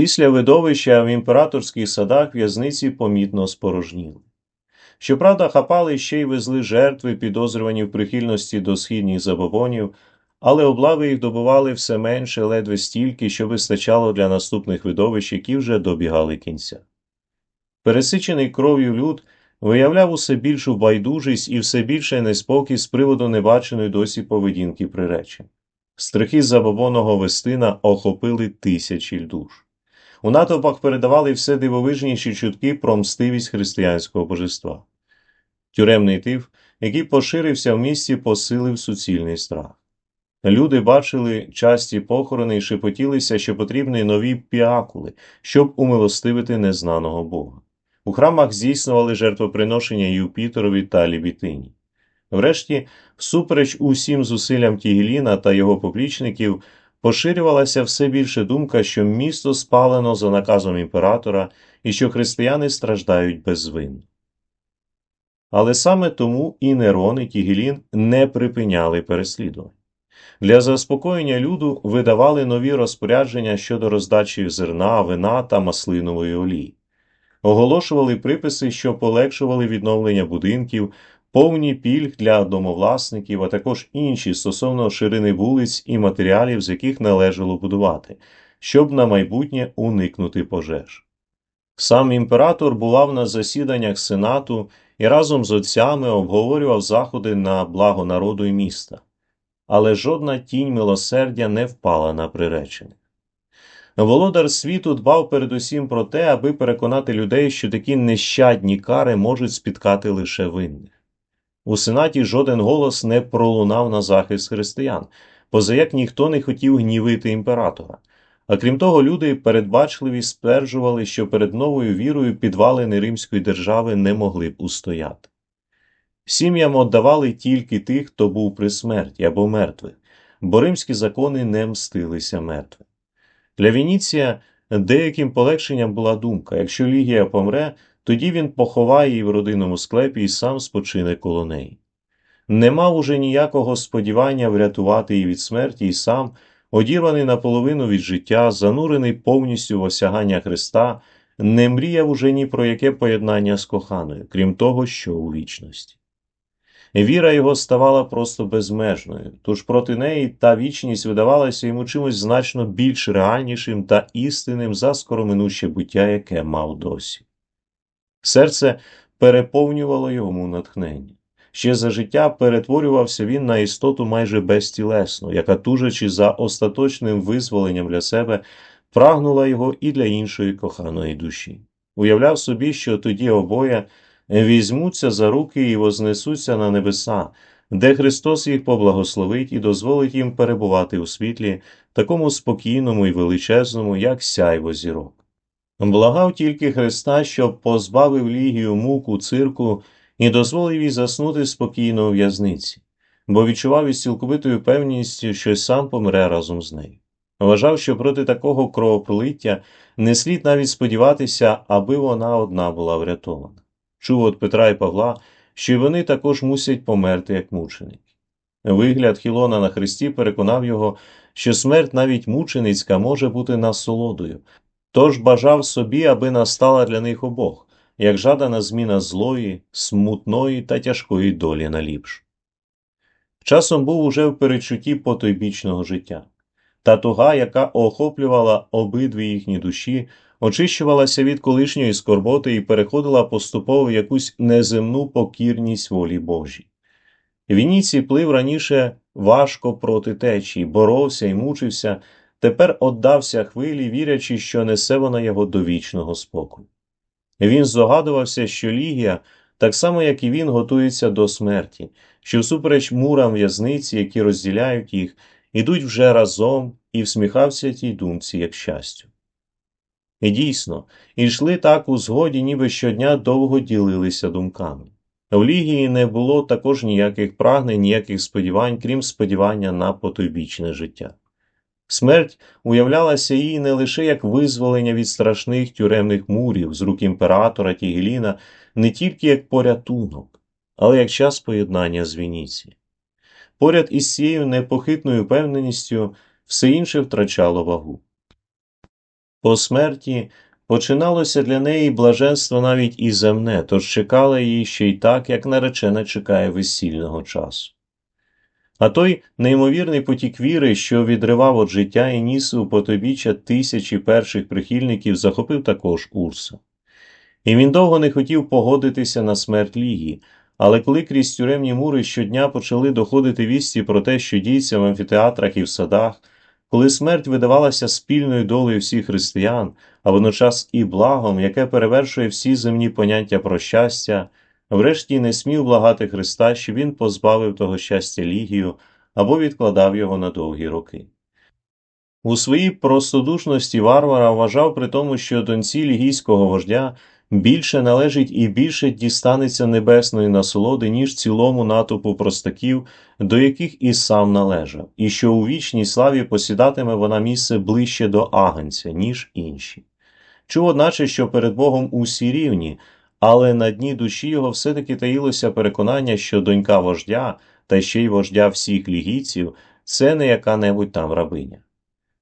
Після видовища в імператорських садах в'язниці помітно спорожніли. Щоправда, хапали ще й везли жертви, підозрювані в прихильності до східних забобонів, але облави їх добували все менше, ледве стільки, що вистачало для наступних видовищ, які вже добігали кінця. Пересичений кров'ю люд виявляв усе більшу байдужість і все більше неспокій з приводу небаченої досі поведінки приречень. Страхи забобонного вестина охопили тисячі душ. У натовпах передавали все дивовижніші чутки про мстивість християнського божества. Тюремний тиф, який поширився в місті, посилив суцільний страх. Люди бачили часті похорони і шепотілися, що потрібні нові піакули, щоб умилостивити незнаного Бога. У храмах здійснювали жертвоприношення Юпітерові та Лібітині. Врешті, всупереч усім зусиллям Тігеліна та його поплічників, поширювалася все більше думка, що місто спалено за наказом імператора і що християни страждають безвинно. Але саме тому і Нерон, і Тігелін не припиняли переслідувань. Для заспокоєння люду видавали нові розпорядження щодо роздачі зерна, вина та маслинової олії, оголошували приписи, що полегшували відновлення будинків, повні пільг для домовласників, а також інші стосовно ширини вулиць і матеріалів, з яких належало будувати, щоб на майбутнє уникнути пожеж. Сам імператор бував на засіданнях сенату і разом з отцями обговорював заходи на благо народу і міста, але жодна тінь милосердя не впала на приречених. Володар світу дбав передусім про те, аби переконати людей, що такі нещадні кари можуть спіткати лише винних. У сенаті жоден голос не пролунав на захист християн, позаяк ніхто не хотів гнівити імператора. А крім того, люди передбачливі стверджували, що перед новою вірою підвалини Римської держави не могли б устояти. Сім'ям віддавали тільки тих, хто був при смерті або мертвих, бо римські закони не мстилися мертвим. Для Вініція деяким полегшенням була думка якщо Лігія помре, тоді він поховає її в родинному склепі і сам спочине коло неї. Не мав уже ніякого сподівання врятувати її від смерті і сам, одірваний наполовину від життя, занурений повністю в осягання Христа, не мріяв уже ні про яке поєднання з коханою, крім того, що у вічності. Віра його ставала просто безмежною, тож проти неї та вічність видавалася йому чимось значно більш реальнішим та істинним за скороминуще буття, яке мав досі. Серце переповнювало йому натхнення. Ще за життя перетворювався він на істоту майже безтілесну, яка, тужачи за остаточним визволенням для себе, прагнула його і для іншої коханої душі. Уявляв собі, що тоді обоє візьмуться за руки і вознесуться на небеса, де Христос їх поблагословить і дозволить їм перебувати у світлі, такому спокійному і величезному, як сяйво зірок. Благав тільки Христа, щоб позбавив лігію муку цирку і дозволив їй заснути спокійно у в'язниці, бо відчував із цілковитою певністю, що сам помре разом з нею. Вважав, що проти такого кровопролиття не слід навіть сподіватися, аби вона одна була врятована. Чув від Петра і Павла, що вони також мусять померти як мученики. Вигляд Хілона на Христі переконав його, що смерть навіть мученицька може бути насолодою, тож бажав собі, аби настала для них обох, як жадана зміна злої, смутної та тяжкої долі на ліпш. Часом був уже в перечутті потойбічного життя. Та туга, яка охоплювала обидві їхні душі, очищувалася від колишньої скорботи і переходила поступово в якусь неземну покірність волі Божій. Вініцій плив раніше важко проти течії, боровся і мучився, тепер отдався хвилі, вірячи, що несе вона його до вічного спокою. Він здогадувався, що Лігія, так само як і він, готується до смерті, що всупереч мурам в'язниці, які розділяють їх, ідуть вже разом і всміхався тій думці, як щастю. І дійсно, йшли так у згоді, ніби щодня довго ділилися думками. В Лігії не було також ніяких прагнень, ніяких сподівань, крім сподівання на потойбічне життя. Смерть уявлялася їй не лише як визволення від страшних тюремних мурів з рук імператора Тігеліна, не тільки як порятунок, але як час поєднання з Вініці. Поряд із цією непохитною певненістю все інше втрачало вагу. По смерті починалося для неї блаженство навіть і земне, тож чекала її ще й так, як наречена чекає весільного часу. А той неймовірний потік віри, що відривав від життя і ніс у потобіччя тисячі перших прихильників, захопив також Урса. І він довго не хотів погодитися на смерть Лігії, але коли крізь тюремні мури щодня почали доходити вісті про те, що діється в амфітеатрах і в садах, коли смерть видавалася спільною долею всіх християн, а водночас і благом, яке перевершує всі земні поняття про щастя, врешті не смів благати Христа, що він позбавив того щастя Лігію або відкладав його на довгі роки. У своїй простодушності варвара вважав при тому, що доньці лігійського вождя більше належить і більше дістанеться небесної насолоди, ніж цілому натовпу простаків, до яких і сам належав, і що у вічній славі посідатиме вона місце ближче до агенця, ніж інші. Чув, одначе, що перед Богом усі рівні, але на дні душі його все-таки таїлося переконання, що донька вождя, та ще й вождя всіх лігійців, це не яка-небудь там рабиня.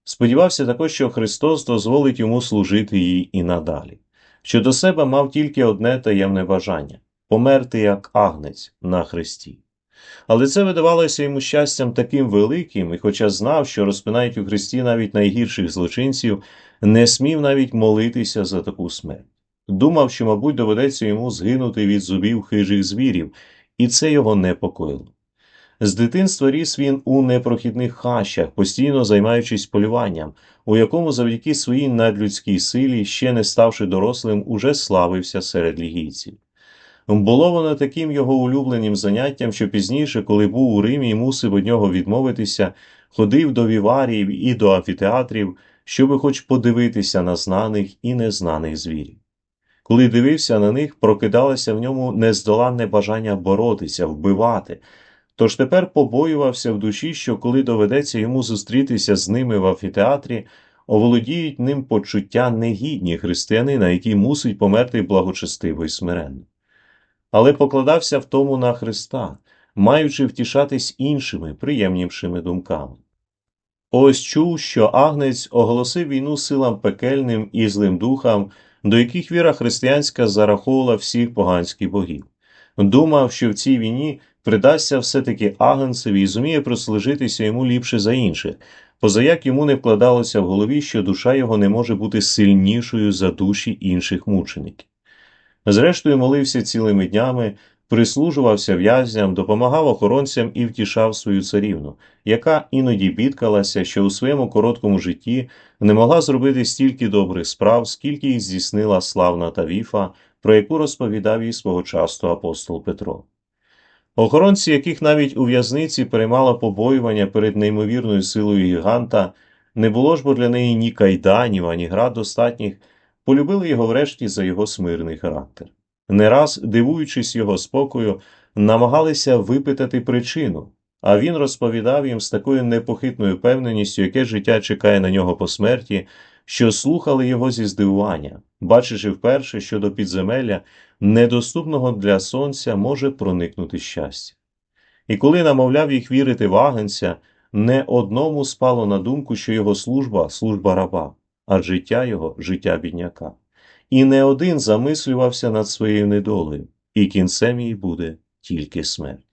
Сподівався також, що Христос дозволить йому служити їй і надалі. Що до себе мав тільки одне таємне бажання померти як агнець на хресті. Але це видавалося йому щастям таким великим, і, хоча знав, що розпинають у Христі навіть найгірших злочинців, не смів навіть молитися за таку смерть. Думав, що, мабуть, доведеться йому згинути від зубів хижих звірів, і це його непокоїло. З дитинства ріс він у непрохідних хащах, постійно займаючись полюванням, у якому завдяки своїй надлюдській силі, ще не ставши дорослим, уже славився серед лігійців. Було воно таким його улюбленим заняттям, що пізніше, коли був у Римі і мусив від нього відмовитися, ходив до віваріїв і до амфітеатрів, щоби хоч подивитися на знаних і незнаних звірів. Коли дивився на них, прокидалося в ньому нездоланне бажання боротися, вбивати. Тож тепер побоювався в душі, що коли доведеться йому зустрітися з ними в амфітеатрі, оволодіють ним почуття негідні християнина, який мусить померти благочестиво і смиренно. Але покладався в тому на Христа, маючи втішатись іншими, приємнішими думками. Ось чув, що Агнець оголосив війну силам пекельним і злим духам, до яких віра християнська зараховувала всіх поганських богів. Думав, що в цій війні придасться все-таки агенцеві і зуміє прослужитися йому ліпше за інших, позаяк йому не вкладалося в голові, що душа його не може бути сильнішою за душі інших мучеників. Зрештою, молився цілими днями, прислужувався в'язням, допомагав охоронцям і втішав свою царівну, яка іноді бідкалася, що у своєму короткому житті не могла зробити стільки добрих справ, скільки їх здійснила славна Тавіфа, про яку розповідав їй свого часу апостол Петро. Охоронці, яких навіть у в'язниці переймало побоювання перед неймовірною силою гіганта, не було ж бо для неї ні кайданів, ані град достатніх, полюбили його врешті за його смирний характер. Не раз, дивуючись його спокою, намагалися випитати причину, а він розповідав їм з такою непохитною певненістю, яке життя чекає на нього по смерті, що слухали його зі здивування, бачачи вперше, що до підземелля, недоступного для сонця, може проникнути щастя. І коли намовляв їх вірити в агенця, не одному спало на думку, що його служба служба раба, а життя його життя бідняка. І не один замислювався над своєю недолею, і кінцем їй буде тільки смерть.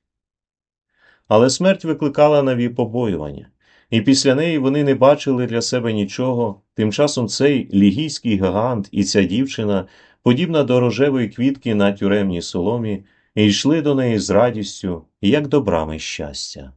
Але смерть викликала нові побоювання і після неї вони не бачили для себе нічого. Тим часом цей лігійський гігант і ця дівчина, подібна до рожевої квітки на тюремній соломі, і йшли до неї з радістю, як до брами щастя.